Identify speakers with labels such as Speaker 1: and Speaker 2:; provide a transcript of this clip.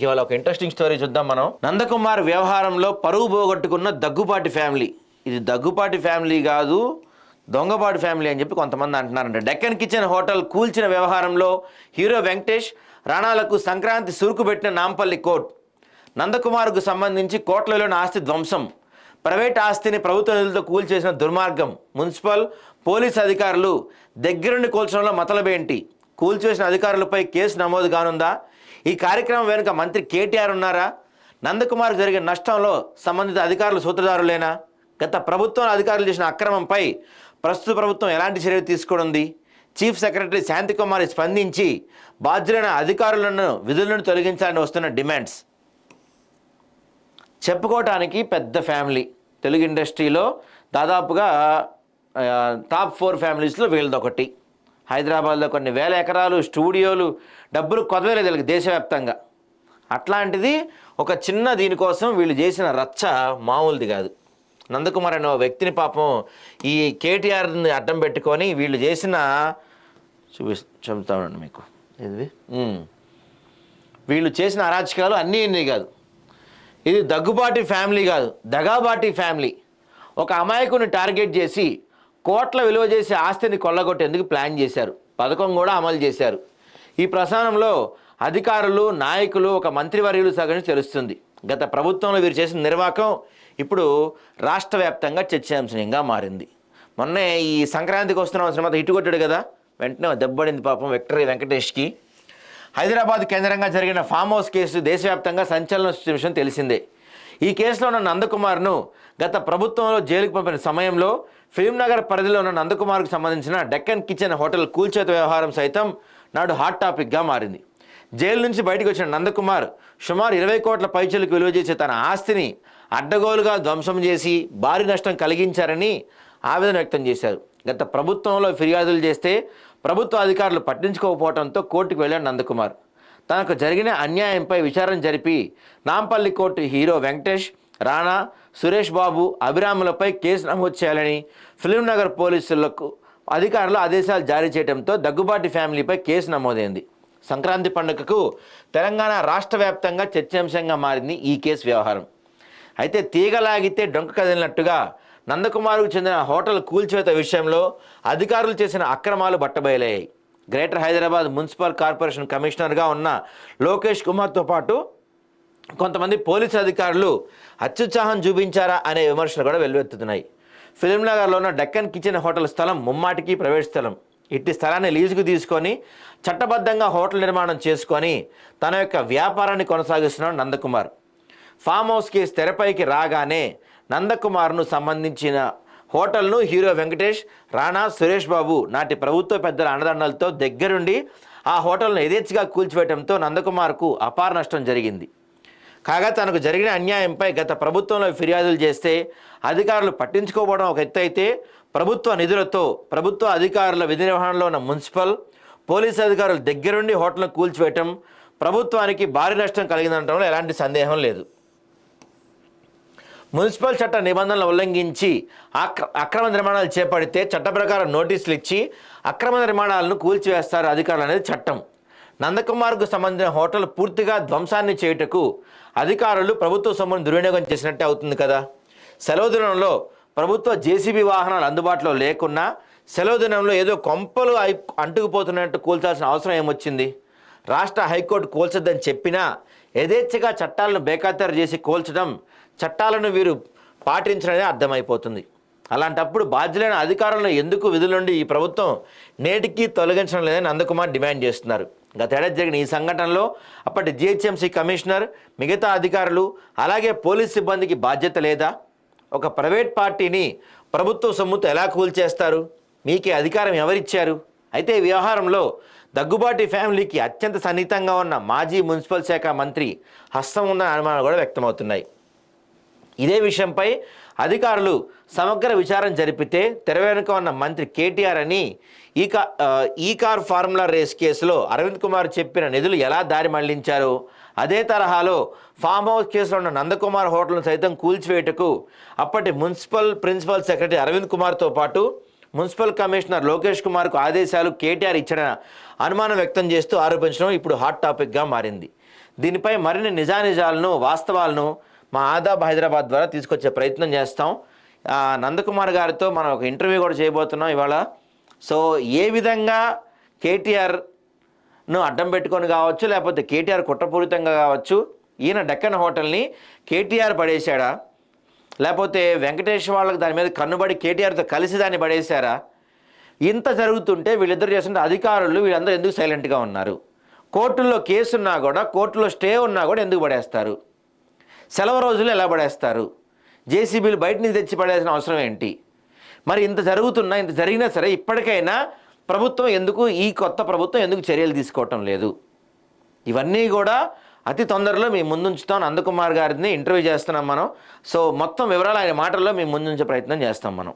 Speaker 1: ఇక ఇవాళ ఒక ఇంట్రెస్టింగ్ స్టోరీ చూద్దాం మనం. నందకుమార్ వ్యవహారంలో పరువు పోగొట్టుకున్న దగ్గుపాటి ఫ్యామిలీ ఇది దగ్గుపాటి ఫ్యామిలీ కాదు దొంగపాటి ఫ్యామిలీ అని చెప్పి కొంతమంది అంటున్నారంట. డెక్కన్ కిచెన్ హోటల్ కూల్చిన వ్యవహారంలో హీరో వెంకటేష్ రాణాలకు సంక్రాంతి సురుకు పెట్టిన నాంపల్లి కోర్ట్. నందకుమార్కు సంబంధించి కోట్లలోని ఆస్తి ధ్వంసం. ప్రైవేట్ ఆస్తిని ప్రభుత్వ నిధులతో కూల్చేసిన దుర్మార్గం. మున్సిపల్ పోలీస్ అధికారులు దగ్గరుండి కూల్చడంలో మతలబేంటి. కూల్చేసిన అధికారులపై కేసు నమోదు కానుందా? ఈ కార్యక్రమం వెనుక మంత్రి కేటీఆర్ ఉన్నారా? నందకుమార్ జరిగిన నష్టంలో సంబంధిత అధికారులు సూత్రధారులేనా? గత ప్రభుత్వం అధికారులు చేసిన అక్రమంపై ప్రస్తుత ప్రభుత్వం ఎలాంటి చర్యలు తీసుకోనుంది? చీఫ్ సెక్రటరీ శాంతికుమారి స్పందించి బాధ్యులైన అధికారులను విధులను తొలగించాలని వస్తున్న డిమాండ్స్. చెప్పుకోవటానికి పెద్ద ఫ్యామిలీ. తెలుగు ఇండస్ట్రీలో దాదాపుగా టాప్ ఫోర్ ఫ్యామిలీస్లో వీళ్ళది ఒకటి హైదరాబాద్లో కొన్ని వేల ఎకరాలు స్టూడియోలు డబ్బులు కొదవలేదు వీళ్ళకి దేశవ్యాప్తంగా. అట్లాంటిది ఒక చిన్న దీనికోసం వీళ్ళు చేసిన రచ్చ మామూలుది కాదు. నందకుమార్ అనే వ్యక్తిని పాపం ఈ కేటీఆర్ని అడ్డం పెట్టుకొని వీళ్ళు చేసిన చూపి చెబుతామండి మీకు. ఇది. వీళ్ళు చేసిన అరాచకాలు అన్నీ ఇన్ని కాదు. ఇది దగ్గుబాటి ఫ్యామిలీ కాదు. దగాబాటి ఫ్యామిలీ. ఒక అమాయకుని టార్గెట్ చేసి కోట్ల విలువ చేసే ఆస్తిని కొల్లగొట్టేందుకు ప్లాన్ చేశారు? పథకం కూడా అమలు చేశారు. ఈ ప్రసారంలో అధికారులు నాయకులు ఒక మంత్రివర్యులు సగని తెలుస్తుంది. గత ప్రభుత్వంలో వీరు చేసిన నిర్వాకం ఇప్పుడు రాష్ట్ర వ్యాప్తంగా చర్చాంశనీయంగా మారింది. మొన్నే ఈ సంక్రాంతికి వస్తున్న సినిమా హిట్ కొట్టాడు కదా? వెంటనే దెబ్బడింది పాపం విక్టరీ వెంకటేష్కి. హైదరాబాద్ కేంద్రంగా జరిగిన ఫామ్ హౌస్ కేసు దేశవ్యాప్తంగా సంచలనం విషయం తెలిసిందే. ఈ కేసులో ఉన్న నందకుమార్ను గత ప్రభుత్వంలో జైలుకు పంపిన సమయంలో ఫిల్మ్ నగర్ పరిధిలో ఉన్న నందకుమార్కు సంబంధించిన డెక్కన్ కిచెన్ హోటల్ కూల్చేత వ్యవహారం సైతం నాడు హాట్ టాపిక్గా మారింది. జైలు నుంచి బయటకు వచ్చిన నందకుమార్ సుమారు ఇరవై కోట్ల పైచలకు విలువ చేసే తన ఆస్తిని అడ్డగోలుగా ధ్వంసం చేసి భారీ నష్టం కలిగించారని ఆవేదన వ్యక్తం చేశారు. గత ప్రభుత్వంలో ఫిర్యాదులు చేస్తే ప్రభుత్వ అధికారులు పట్టించుకోకపోవడంతో కోర్టుకు వెళ్ళాడు నందకుమార్. తనకు జరిగిన అన్యాయంపై విచారణ జరిపి నాంపల్లి కోర్టు హీరో వెంకటేష్ రాణా సురేష్ బాబు అభిరాములపై కేసు నమోదు చేయాలని ఫిలిం నగర్ పోలీసులకు అధికారులు ఆదేశాలు జారీ చేయడంతో దగ్గుబాటి ఫ్యామిలీపై కేసు నమోదైంది. సంక్రాంతి పండుగకు తెలంగాణ రాష్ట్ర వ్యాప్తంగా చర్చాంశంగా మారింది ఈ కేసు వ్యవహారం. అయితే తీగలాగితే డొంక కదిలినట్టుగా నందకుమార్కు చెందిన హోటల్ కూల్చివేత విషయంలో అధికారులు చేసిన అక్రమాలు బట్టబయలయ్యాయి. గ్రేటర్ హైదరాబాద్ మున్సిపల్ కార్పొరేషన్ కమిషనర్గా ఉన్న లోకేష్ కుమార్తో పాటు కొంతమంది పోలీసు అధికారులు అత్యుత్సాహం చూపించారా అనే విమర్శలు కూడా వెల్లువెత్తుతున్నాయి. ఫిలింనగర్లో ఉన్న డెక్కన్ కిచెన్ హోటల్ స్థలం ముమ్మాటికి ప్రైవేట్ స్థలం. ఇట్టి స్థలాన్ని లీజుకు తీసుకొని చట్టబద్ధంగా హోటల్ నిర్మాణం చేసుకొని తన యొక్క వ్యాపారాన్ని కొనసాగిస్తున్నాడు నందకుమార్. ఫామ్ హౌస్ కేసు తెరపైకి రాగానే నందకుమార్ను సంబంధించిన హోటల్ను హీరో వెంకటేష్ రాణా సురేష్ బాబు నాటి ప్రభుత్వ పెద్దల అండదండలతో దగ్గరుండి ఆ హోటల్ను యథేచ్ఛగా కూల్చివేయడంతో నందకుమార్కు అపార నష్టం జరిగింది. కాగా తనకు జరిగిన అన్యాయంపై గత ప్రభుత్వంలో ఫిర్యాదులు చేస్తే అధికారులు పట్టించుకోవడం ఒక ఎత్తు అయితే ప్రభుత్వ నిధులతో ప్రభుత్వ అధికారుల విధి నిర్వహణలో ఉన్న మున్సిపల్ పోలీసు అధికారులు దగ్గరుండి హోటల్ను కూల్చివేయటం ప్రభుత్వానికి భారీ నష్టం కలిగిందనడంలో ఎలాంటి సందేహం లేదు. మున్సిపల్ చట్ట నిబంధనలు ఉల్లంఘించి అక్ర అక్రమ నిర్మాణాలు చేపడితే చట్ట ప్రకారం నోటీసులు ఇచ్చి అక్రమ నిర్మాణాలను కూల్చివేస్తారు అధికారులు అనేది చట్టం. నందకుమార్కు సంబంధించిన హోటల్ పూర్తిగా ధ్వంసాన్ని చేయుటకు అధికారులు ప్రభుత్వ సొమ్మును దుర్వినియోగం చేసినట్టే అవుతుంది కదా. సెలవు దినంలో ప్రభుత్వ జేసీబీ వాహనాలు అందుబాటులో లేకున్నా సెలవు దినంలో ఏదో కొంపలు అయి అంటుకుపోతున్నట్టు కూల్చాల్సిన అవసరం ఏమొచ్చింది? రాష్ట్ర హైకోర్టు కూల్చొద్దని చెప్పినా యథేచ్ఛగా చట్టాలను బేఖాతరు చేసి కూల్చడం చట్టాలను వీరు పాటించడమే అర్థమైపోతుంది. అలాంటప్పుడు బాధ్యులైన అధికారులను ఎందుకు విధులుండి ఈ ప్రభుత్వం నేటికి తొలగించడం లేదని నందకుమార్ డిమాండ్ చేస్తున్నారు. గతేడాది జరిగిన ఈ సంఘటనలో అప్పటి జిహెచ్ఎంసీ కమిషనర్ మిగతా అధికారులు అలాగే పోలీస్ సిబ్బందికి బాధ్యత లేదా? ఒక ప్రైవేట్ పార్టీని ప్రభుత్వ సొమ్ముతో ఎలా కూల్చేస్తారు? మీకే అధికారం ఎవరిచ్చారు? అయితే వ్యవహారంలో దగ్గుబాటి ఫ్యామిలీకి అత్యంత సన్నిహితంగా ఉన్న మాజీ మున్సిపల్ శాఖ మంత్రి హస్తం ఉందన్న అనుమానాలు కూడా వ్యక్తమవుతున్నాయి. ఇదే విషయంపై అధికారులు సమగ్ర విచారణ జరిపితే తెర వెనుక ఉన్న మంత్రి కేటీఆర్ అని ఈ కా ఈ కార్ ఫార్ములా రేస్ కేసులో అరవింద్ కుమార్ చెప్పిన నిధులు ఎలా దారి మళ్ళించారు? అదే తరహాలో ఫామ్ హౌస్ కేసులో ఉన్న నందకుమార్ హోటల్ను సైతం కూల్చివేయటకు అప్పటి మున్సిపల్ ప్రిన్సిపల్ సెక్రటరీ అరవింద్ కుమార్తో పాటు మున్సిపల్ కమిషనర్ లోకేష్ కుమార్కు ఆదేశాలు కేటీఆర్ ఇచ్చిన అనుమానం వ్యక్తం చేస్తూ ఆరోపించడం ఇప్పుడు హాట్ టాపిక్గా మారింది. దీనిపై మరిన్ని నిజానిజాలను వాస్తవాలను మా ఆదాబ్ హైదరాబాద్ ద్వారా తీసుకొచ్చే ప్రయత్నం చేస్తాం. నందకుమార్ గారితో మనం ఒక ఇంటర్వ్యూ కూడా చేయబోతున్నాం ఇవాళ. సో ఏ విధంగా కేటీఆర్ను అడ్డం పెట్టుకొని కావచ్చు లేకపోతే కేటీఆర్ కుట్రపూరితంగా కావచ్చు ఈయన డెక్కన్ హోటల్ని కేటీఆర్ పడేశాడా? లేకపోతే వెంకటేష్ వాళ్ళకి దాని మీద కన్నుబడి కేటీఆర్తో కలిసి దాన్ని పడేశారా? ఇంత జరుగుతుంటే వీళ్ళిద్దరు చేస్తుంటే అధికారులు వీళ్ళందరూ ఎందుకు సైలెంట్గా ఉన్నారు? కోర్టుల్లో కేసు ఉన్నా కూడా కోర్టులో స్టే ఉన్నా కూడా ఎందుకు పడేస్తారు? సెలవు రోజులు ఎలా పడేస్తారు? జేసీబీలు బయట నుంచి తెచ్చి పడేసిన అవసరం ఏంటి? మరి ఇంత జరుగుతున్నా ఇంత జరిగినా సరే ఇప్పటికైనా ప్రభుత్వం ఎందుకు ఈ కొత్త ప్రభుత్వం ఎందుకు చర్యలు తీసుకోవటం లేదు? ఇవన్నీ కూడా అతి తొందరలో మీ ముందుంచుతాం. నందకుమార్ గారిని ఇంటర్వ్యూ చేస్తున్నాం మనం. సో మొత్తం వివరాలు ఆయన మాటల్లో మీ ముందుంచే ప్రయత్నం చేస్తాం మనం.